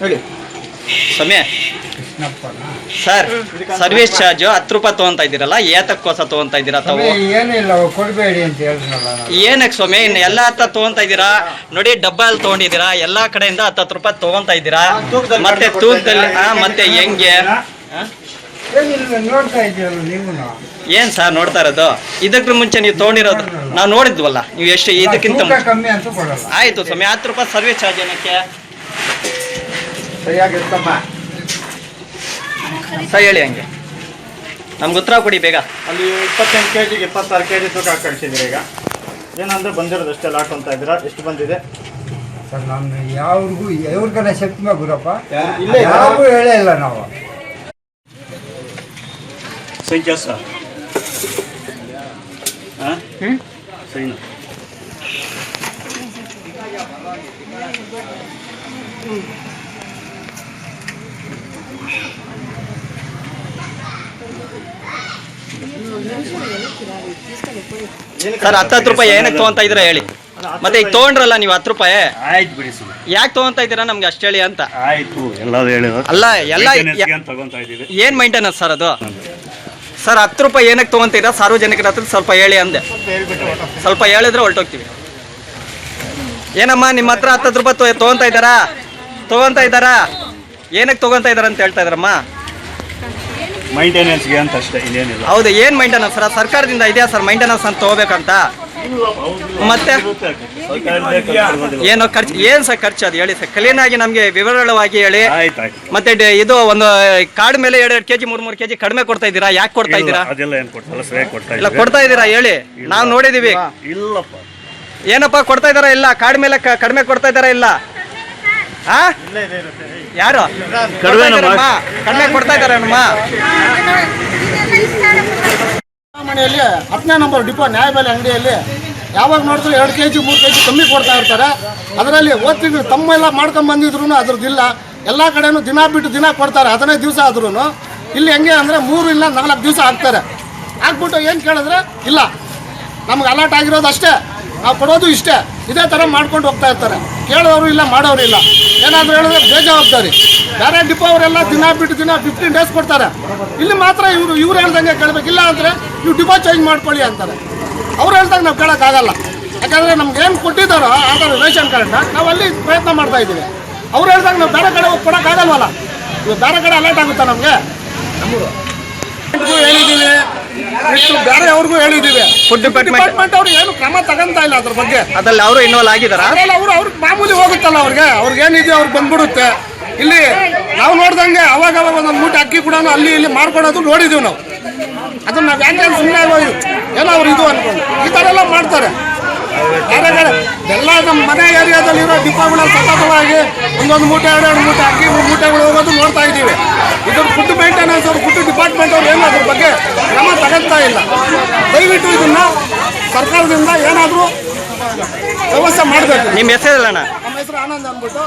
ಹೇಳಿ ಸಮಯ. Sir service charge ಹತ್ತು ರೂಪಾಯಿ ತಗೊಂತ ಇದ್ದೀರಲ್ಲ ಏತಕ್ಕೋಸ ತಗೊಂತ ಇದ್ದೀರಾ ತಾವು? ಏನಿಲ್ಲ ಕೊಡಬೇಡಿ ಅಂತ ಹೇಳಿದ್ನಲ್ಲ ನಾನು. ಏನಕ್ಕೆ ಸ್ವಾಮಿ ಇನ್ನು ಎಲ್ಲ ಹತ್ತ ತಗೊಂತ ಇದ್ದೀರಾ? ನೋಡಿ ಡಬ್ಬಲ್ಲಿ ತೊಗೊಂಡಿದ್ದೀರಾ ಎಲ್ಲಾ ಕಡೆಯಿಂದ ಹತ್ತತ್ತು ರೂಪಾಯಿ ತಗೊಂತ ಇದ್ದೀರಾ? ತೂಕದಲ್ಲಿ ಮತ್ತೆ ಕಡಿಮೆ ತೂಕದಲ್ಲಿ ಹಾ, ಮತ್ತೆ ಹೆಂಗೆ? ಹಾ? ಏನಿಲ್ಲ ನೋಡ್ತಾ ಇದ್ದೀರಲ್ಲ ನೀವು ಏನ್ ಸರ್ ನೋಡ್ತಾ ಇರೋದು? ಇದಕ್ಕೆ ಮುಂಚೆ ನೀವು ತೊಗೊಂಡಿರೋದು ನಾವು ನೋಡಿದ್ವಲ್ಲ ನೀವು ಎಷ್ಟು ಇದಕ್ಕಿಂತ ತೂಕ ಮುಂಚೆ. ಕಮ್ಮಿ ಅಂತೂ ಕೊಡಲ್ಲ. ಆಯ್ತು ಸ್ವಾಮಿ ಹತ್ತು ರೂಪಾಯಿ ಸರ್ವಿಸ್ ಚಾರ್ಜ್ ಏನಕ್ಕೆ? ಸರಿಯಾಗಿರ್ತಮ್ಮ ಸರ್ ಹೇಳಿ ಹಂಗೆ. ನಮ್ಗೆ ಉತ್ತರ ಕೊಡಿ ಬೇಗ. ಅಲ್ಲಿ ಇಪ್ಪತ್ತೆಂಟು ಕೆ ಜಿಗೆ ಇಪ್ಪತ್ತಾರು ಕೆ ಜಿ ತೂಕ ಕಳಿಸಿದ್ರಿ ಈಗ. ಏನಂದ್ರೆ ಬಂದಿರೋದು ಅಷ್ಟೆಲ್ಲ ಹಾಕೊಂತ ಅಂತ ಇದ್ದೀರಾ? ಎಷ್ಟು ಬಂದಿದೆ? ಸರ್ ನಾನು ಯಾವ್ರಿಗೂ ಇವ್ರಿಗೆಲ್ಲ ಶಕ್ತಿ ಮಾ ಗುರಪ್ಪ? ಇಲ್ಲ? ಯಾರಿಗೂ ಹೇಳೇ ಇಲ್ಲ ನಾವು. ಸಂಖ್ಯಾ ಸರ್. ಹ್ಮ್? ಸೈನ್ ಸರ್ ಹತ್ತತ್ತು ರೂಪಾಯಿ ಏನಕ್ಕೆ ತೊಗೊಂತ ಇದ್ದೀರಾ ಹೇಳಿ. ಮತ್ತೆ ಈಗ ತೊಗೊಂಡ್ರಲ್ಲ ನೀವು ಹತ್ತು ರೂಪಾಯಿ? ಆಯ್ತು ಬಿಡಿ ಸುಮ್ಮನೆ ಯಾಕೆ ತೊಗೊಂತ ಇದ್ದೀರಾ ನಮ್ಗೆ ಅಷ್ಟು ಹೇಳಿ ಅಂತ? ಆಯ್ತು ಎಲ್ಲಾದ್ರು ಹೇಳಿದ್ರು ಅಲ್ಲ ಎಲ್ಲ ತಗೊಂತಾ ಇದ್ದೀವಿ. ಏನ್ ಮೈಂಟೆನೆನ್ಸ್ ಸರ್ ಅದು? ಸರ್ ಹತ್ತು ರೂಪಾಯಿ ಏನಕ್ಕೆ ತೊಗೊಂತೀರಾ ಸಾರ್ವಜನಿಕರ ಹತ್ರ ಸ್ವಲ್ಪ ಹೇಳಿ ಅಂದೆ. ಸ್ವಲ್ಪ ಹೇಳಿದ್ರೆ ಹೊರಟೋಗ್ತೀವಿ. ಏನಮ್ಮ ನಿಮ್ಮ ಹತ್ರ ಹತ್ತತ್ತು ರೂಪಾಯಿ ತೊಗೊಂತ ಇದ್ದಾರಾ? ತೊಗೊಂತ ಇದ್ದಾರಾ? ಏನಕ್ಕೆ ತೊಗೊಂತ ಇದ್ದಾರ ಅಂತ ಹೇಳ್ತಾ ಇದ್ದಾರಮ್ಮ ಮೈಂಟೆನೆನ್ಸ್ಗೆ ಅಂತ ಅಷ್ಟೇ ಇನ್ನೇನಿಲ್ಲ ಹೌದು ಏನ್ ಮೈಂಟೆನೆನ್ಸ್ ಸರ್ ಸರ್ಕಾರದಿಂದ ಇದೆಯಾ ಸರ್ ಮೈಂಟೆನೆನ್ಸ್ ಅಂತ ತಗೋಬೇಕಂತ? ಮತ್ತೆ? ಏನು ಖರ್ಚು. ಏನೋ ಸರ್ ಖರ್ಚು ಅದು ಹೇಳಿ ಸರ್? ಕ್ಲೀನ್ ಆಗಿ ನಮಗೆ ವಿವರವಾಗಿ ಹೇಳಿ. ಆಯ್ತು ಆಯ್ತು. ಮತ್ತೆ ಡೆ- ಇದು ಒಂದು ಕಾರ್ಡ್ ಮೇಲೆ ಎರಡು ಎರಡು ಕೆಜಿ ಮೂರ್ ಮೂರು ಕೆಜಿ ಕಡಿಮೆ ಕೊಡ್ತಾ ಇದ್ದೀರಾ? ಯಾಕೆ ಕೊಡ್ತಾ ಇಲ್ಲ, ಇದ್ದೀರಾ? ಅದೆಲ್ಲ ಏನ್ ಕೊಡ್ತಲ್ಲ ಸರಿಯಾಗಿ ಕೊಡ್ತಾ ಇಲ್ಲ. ಕೊಡ್ತಾ ಇದ್ದೀರಾ ಹೇಳಿ? ನಾವು ನೋಡಿದೀವಿ. ಇಲ್ಲಪ್ಪ. ಏನಪ್ಪ ಕೊಡ್ತಾ ಇದಾರ ಇಲ್ಲ? ಕಾರ್ಡ್ ಮೇಲೆ ಕ- ಕಡಿಮೆ ಕೊಡ್ತಾ ಇದಾರ ಇಲ್ಲ? ಆ ಯಾರು? ಕಡಿಮೆ ಕೊಡ್ತಾ ಇದಾರಮ್ಮ? ಕಡಿಮೆ ಕೊಡ್ತಾ ಇದಾರಮ್ಮ ಮನೆಯಲ್ಲಿ ಹತ್ತನೇ ನಂಬರ್ ಡಿಪೋ ನ್ಯಾಯಬೆಲೆ ಅಂಗಡಿಯಲ್ಲಿ ಯಾವಾಗ ನೋಡಿದ್ರು ಎರಡು ಕೆ ಜಿ ಮೂರು ಕೆ ಜಿ ಕಮ್ಮಿ ಕೊಡ್ತಾ ಇರ್ತಾರೆ. ಅದರಲ್ಲಿ ಓದ್ತಿದ್ರು ತಮ್ಮ ತಮ್ಮೆಲ್ಲ ಮಾಡ್ಕೊಂಡ್ ಬಂದಿದ್ರು ಅದ್ರದ್ದಿಲ್ಲ ಎಲ್ಲ ಕಡೆನೂ ದಿನ ಬಿಟ್ಟು ದಿನ ಕೊಡ್ತಾರೆ ಹದಿನೈದು ದಿವಸ ಆದ್ರೂ ಇಲ್ಲಿ ಹೆಂಗೆ ಅಂದರೆ ಮೂರು ಇಲ್ಲ ನಾಲ್ಕು ದಿವಸ ಹಾಕ್ತಾರೆ. ಹಾಕ್ಬಿಟ್ಟು ಏನು ಕೇಳಿದ್ರೆ ಇಲ್ಲ. ನಮ್ಗೆ ಅಲರ್ಟ್ ಆಗಿರೋದು ಅಷ್ಟೇ. ನಾವು ಕೊಡೋದು ಇಷ್ಟೇ. ಇದೇ ಥರ ಮಾಡ್ಕೊಂಡು ಹೋಗ್ತಾ ಇರ್ತಾರೆ. ಕೇಳೋರು ಇಲ್ಲ ಮಾಡೋರು ಇಲ್ಲ. ಏನಾದರೂ ಹೇಳಿದ್ರೆ ಬೇಜವಾಬ್ದಾರಿ. ಬೇರೆ ಡಿಪೋ ಅವರೆಲ್ಲ ದಿನ ಬಿಟ್ಟು ದಿನ ಫಿಫ್ಟೀನ್ ಡೇಸ್ ಕೊಡ್ತಾರೆ. ಇಲ್ಲಿ ಮಾತ್ರ ಇವರು ಇವ್ರು ಹೇಳ್ದಂಗೆ ಕೇಳಬೇಕಿಲ್ಲ ಅಂದರೆ ನೀವು ಡಿಪೋ ಚೇಂಜ್ ಮಾಡ್ಕೊಳ್ಳಿ ಅಂತಾರೆ. ಅವ್ರು ಹೇಳ್ದಾಗ ನಾವು ಕೇಳೋಕ್ಕಾಗಲ್ಲ. ಯಾಕಂದರೆ ನಮ್ಗೆ ಏನು ಕೊಟ್ಟಿದ್ದಾರೋ ಆಧಾರ ರೇಷನ್ ಕಾರ್ಡ್ನ ನಾವು ಅಲ್ಲಿ ಪ್ರಯತ್ನ ಮಾಡ್ತಾ ಇದ್ದೀವಿ. ಅವ್ರು ಹೇಳ್ದಾಗ ನಾವು ಬೇರೆ ಕಡೆ ಹೋಗಿ ಕೊಡೋಕ್ಕಾಗಲ್ವಲ್ಲ? ಇವಾಗ ಬೇರೆ ಕಡೆ ಅಲರ್ಟ್ ಆಗುತ್ತಾ ನಮಗೆ? ಹೇಳಿದ್ದೀವಿ. ಇಷ್ಟು ಬೇರೆ ಅವ್ರಿಗೂ ಹೇಳಿದ್ದೀವಿ. ಫುಡ್ ಡಿಪಾರ್ಟ್ಮೆಂಟ್ ಅವ್ರು ಏನು ಕ್ರಮ ತಗೊಂತ ಇಲ್ಲ ಅದ್ರ ಬಗ್ಗೆ. ಅದ್ರಲ್ಲಿ ಅವರು ಇನ್ವಾಲ್ವ್ ಆಗಿದಾರ? ಅದ್ರಲ್ಲಿ ಅವ್ರು ಅವ್ರಿಗೆ ಮಾಮೂಲಿ ಹೋಗುತ್ತಲ್ಲ ಅವ್ರಿಗೆ. ಅವ್ರಿಗೆ ಏನಿದೆ ಅವ್ರಿಗೆ ಬಂದ್ಬಿಡುತ್ತೆ. ಇಲ್ಲಿ ನಾವು ನೋಡ್ದಂಗೆ ಅವಾಗ ಅವಾಗ ಒಂದೊಂದು ಮೂಟೆ ಅಕ್ಕಿ ಕೂಡ ಅಲ್ಲಿ ಇಲ್ಲಿ ಮಾಡ್ಕೊಡೋದು ನೋಡಿದೀವಿ ನಾವು. ಅದನ್ನ ನಾವು ಯಾಕೆ ಸುಮ್ಮನೆ ಏನೋ ಅವ್ರು ಇದು ಅನ್ಕೊಂಡು. ಈ ಥರ ಎಲ್ಲ ಮಾಡ್ತಾರೆ. ಎಲ್ಲ ನಮ್ಮ ಮನೆ ಏರಿಯಾದಲ್ಲಿ ಇರೋ ಡಿಪೋಗಳಲ್ಲಿ ಸತತವಾಗಿ ಒಂದೊಂದು ಮೂಟೆ ಎರಡೆರಡು ಮೂಟೆ ಅಕ್ಕಿ ಮೂರು ಮೂಟೆಗಳು ಹೋಗೋದು ನೋಡ್ತಾ ಇದ್ದೀವಿ. ಇದ್ರ ಫುಡ್ ಮೇಂಟೆನೆನ್ಸ್ ಅವ್ರು ಫುಡ್ ಡಿಪಾರ್ಟ್ಮೆಂಟ್ ಅವ್ರು ಏನು ಅದ್ರ ಬಗ್ಗೆ ಕ್ರಮ ತಗೊಳ್ತಾ ಇಲ್ಲ. ದಯವಿಟ್ಟು ಇದನ್ನ ಸರ್ಕಾರದಿಂದ ಏನಾದರೂ ವ್ಯವಸ್ಥೆ ಮಾಡಬೇಕು. ನಿಮ್ಮ ಹೆಸರಲ್ಲಣ್ಣ ನಮ್ಮ ಹೆಸರು ಆನಂದ್ ಅಂದ್ಬಿಟ್ಟು.